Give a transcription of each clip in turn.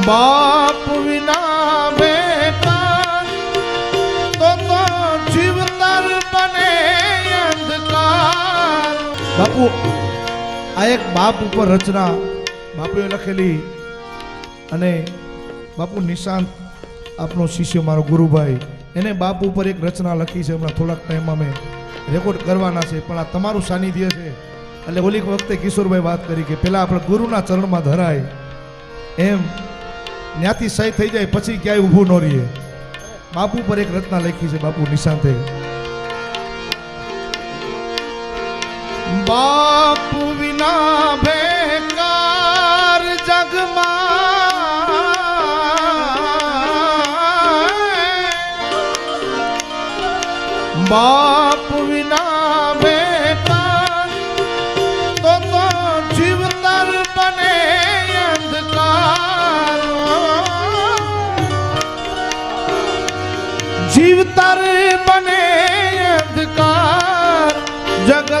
બાપ વિના બેટા તો તો જીવતર બને અંધકાર. બાપુ, આ એક બાપ ઉપર રચના બાપુએ લખેલી અને બાપુ નિશાંત આપનો શિષ્ય મારો ગુરુભાઈ. એને બાપ ઉપર એક રચના લખી છે, હમણાં થોડાક ટાઈમમાં મેં રેકોર્ડ કરવાના છે, પણ આ તમારું સાનિધ્ય છે. એટલે ઓલી વખતે કિશોરભાઈ વાત કરી કે પહેલાં આપણે ગુરુના ચરણમાં ધરાય. એમ જ્ઞાતિ સહી થઈ જાય, પછી ક્યાંય ઊભું ન રહીએ. બાપુ પર એક રચના લખી છે બાપુ નિશાંતે. બાપુ વિના બેકાર જગમાં. બાપ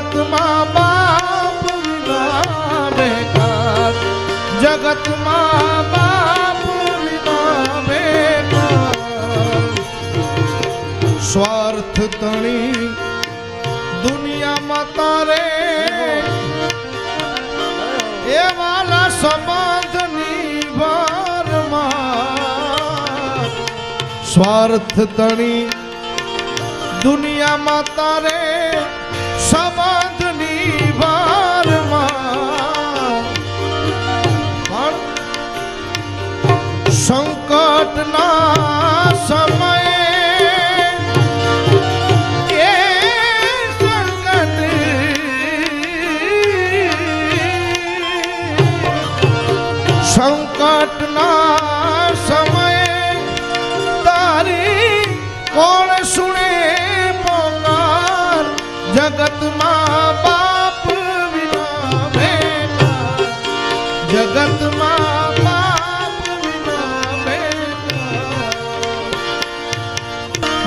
જગતમાં બાપ વિના બેકાર જગતમાં બાપ વિના બેકાર સ્વાર્થ તણી દુનિયામાં તારે. એ વાલા સમાજની વારમાં. સ્વાર્થ તણી દુનિયામાં તારે. સમાજની વારમાં. સંકટના સમયે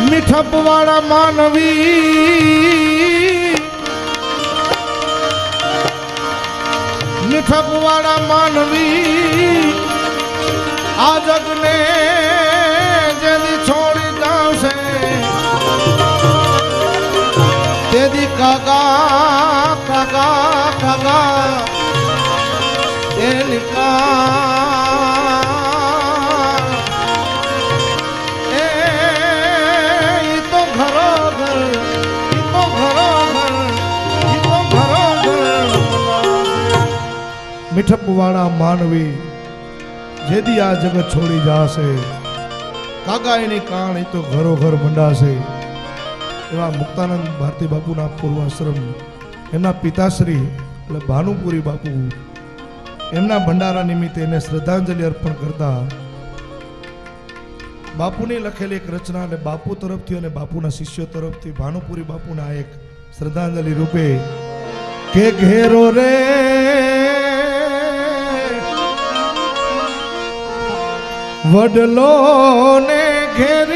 મીઠપવાળા માનવી. મીઠપવાળા માનવી. આ જગને જેની છોડી જાવશે તેદી કાગા કાગા કાગા એની મીઠપવાળા માનવી, જેદી આ જગત છોડી જાશે. કાકા એની કાણ એ તો ઘરો ઘર મંડાશે. એવા મુક્તાનંદ ભારતી બાપુના પૂર્વાશ્રમ, એમના પિતાશ્રી એટલે ભાનુપુરી બાપુ, એમના ભંડારા નિમિત્તે એને શ્રદ્ધાંજલિ અર્પણ કરતા બાપુની લખેલી એક રચના અને બાપુ તરફથી અને બાપુના શિષ્યો તરફથી ભાનુપુરી બાપુના એક શ્રદ્ધાંજલિ રૂપે, કે ઘેરો રે વડલો ને ઘેરી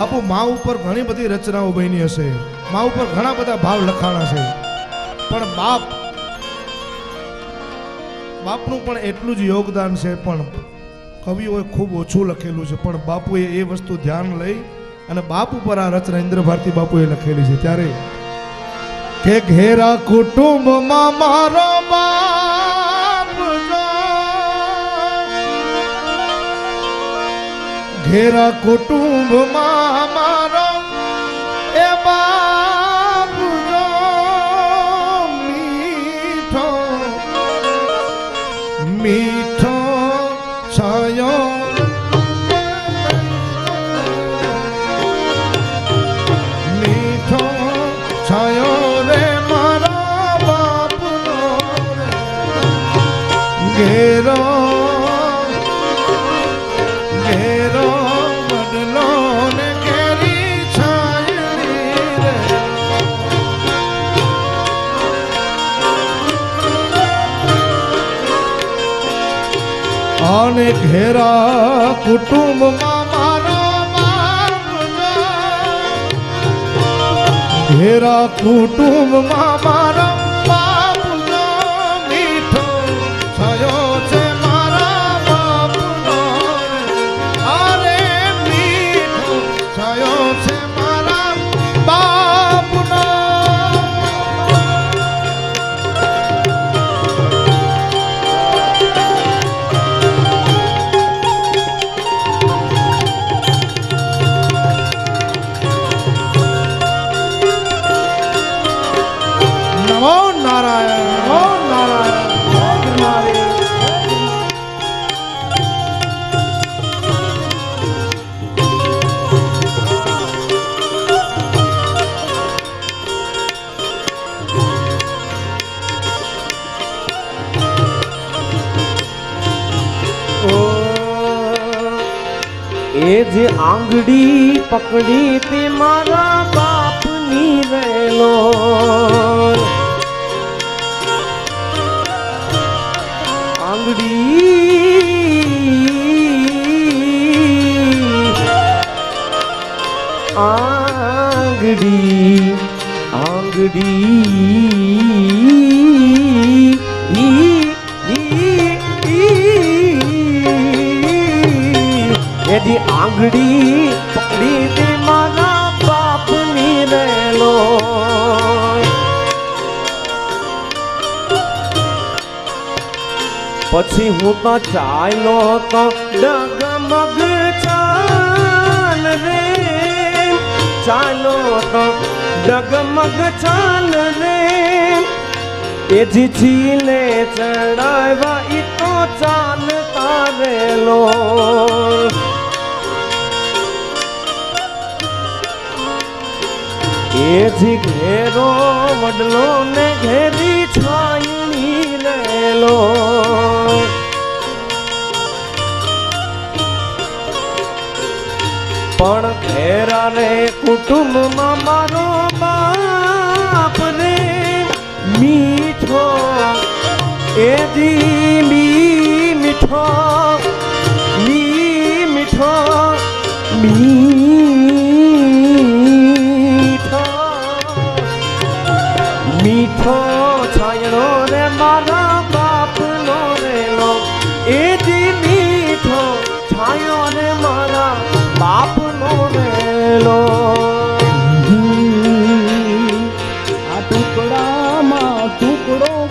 બાપુ મા ઉપર ઘણી બધી રચનાઓ બની હશે. મા ઉપર ઘણા બધા ભાવ લખાણા છે. પણ બાપ, બાપનું પણ એટલું જ યોગદાન છે, પણ કવિઓએ ખૂબ ઓછું લખેલું છે. પણ બાપુએ એ વસ્તુ ધ્યાન લઈ અને બાપ ઉપર આ રચના ઇન્દ્ર ભારતી બાપુએ લખેલી છે. ત્યારે, કે ઘેરા કુટુંબમાં મારો બાપ ઘેરા કુટુંબમાં મારો એ બાપ જો મીઠો મીઠો છાયો ઘેરા કુટુંબમાં મારા ઘેરા કુટુંબમાં મારા એ જે આંગડી પકડી તે મારા બાપની રહેલો. આંગડી આંગડી આંગળી. એની આંગળી પકડી દે મારા બાપની રહેલો. પછી હું તો ચાલો તો ડગમગ ચાલ રે. ચાલો તો ડગમગ ચાલ રે. એ જીને ચડાવવા ઈ તો ચાલ રેલો એ જી ઘેરો વડલો ને ઘેરી છાયણી લેલો. પણ ઘેરા રે કુટુંબમાં મારો બાપ રે મીઠો એ જી મી મીઠો મી મીઠો મીઠો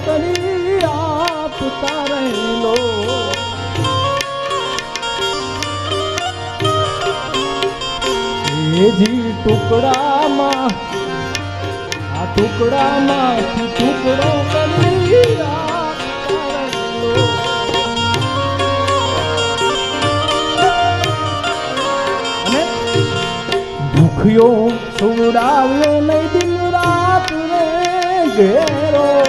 કરી આપતા રહેલો જી ટુકડામાં આ ટુકડામાંથી ટુકડો કરી અને સુવડાવ્યો નહીં દિન રાત રે ઘેરો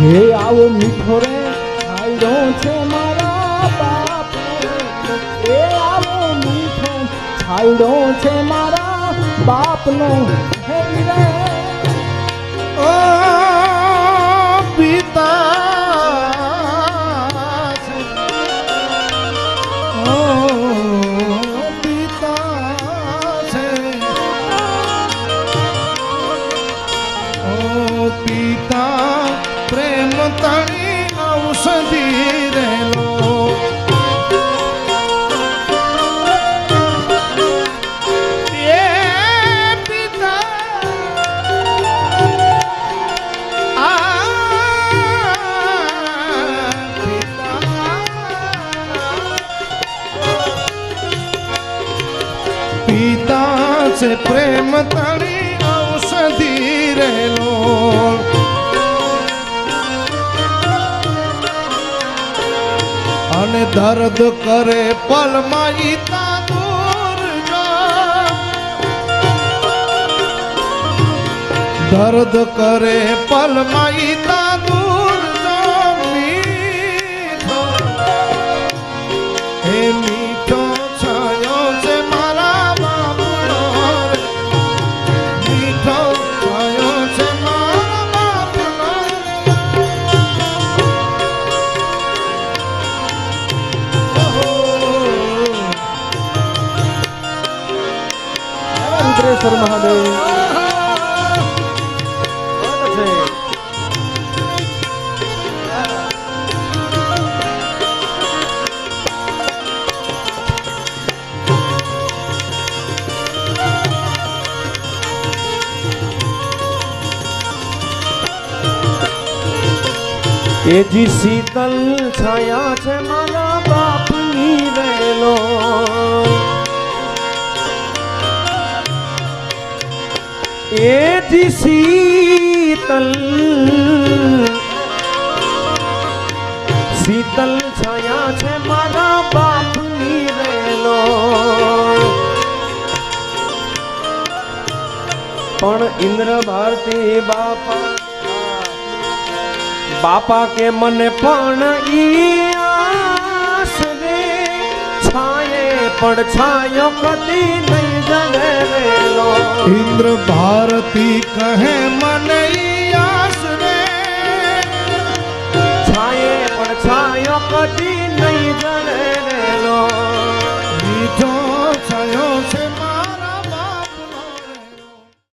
હે આવો મીઠો રે આયરો છે મારા બાપ એ આવો મીઠો છાયડો છે મારા બાપનો. અને દર્દ કરે પલમાં ઈતા દૂર જા દર્દ કરે પલમાં ઈતા દૂર જા મીઠો, હે એ જી શીતલ છાયા છે મારા બાપની રેલો એ જી શીતલ શીતલ છાયા છે મારા બાપની રેલો પણ ઇન્દ્ર ભારતી બાપા बापा के मन पण ई छाए पड़ पति नहीं जगे इंद्र भारती कहे मन ई छाए पड़ छायो पति नहीं जगे छो छ